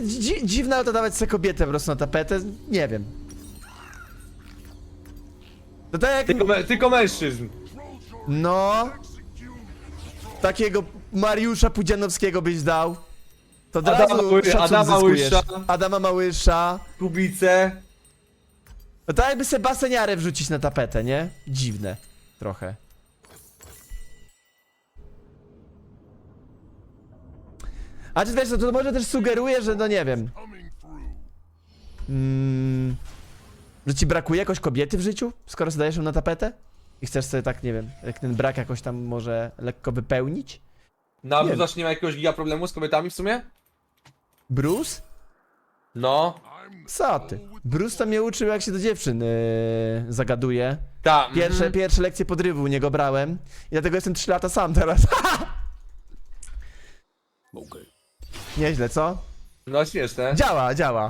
kobiety, dzi dziwne to dawać sobie kobietę po prostu na tapetę, nie wiem. To tak jak, Tylko, mę- tylko mężczyzn. no... Takiego Mariusza Pudzianowskiego byś dał. To od Adama razu Ły- szacun Adama zyskujesz. Łysza. Adama Małysza. Kubice. No tak jakby se baseniarę wrzucić na tapetę, nie? Dziwne. Trochę. A czy też, to może też sugeruje, że no nie wiem. Mm, że ci brakuje jakoś kobiety w życiu, skoro zdajesz ją na tapetę? I chcesz sobie tak, nie wiem, jak ten brak jakoś tam może lekko wypełnić? Na Nie. Bruce nie ma jakiegoś giga problemu z kobietami w sumie? Bruce? No. Co ty? Bruce to mnie uczył, jak się do dziewczyn yy, zagaduje. Ta. Pierwsze, pierwsze lekcje podrywu u niego brałem. I dlatego jestem 3 lata sam teraz. Nieźle, co? No śmieszne. Działa, działa.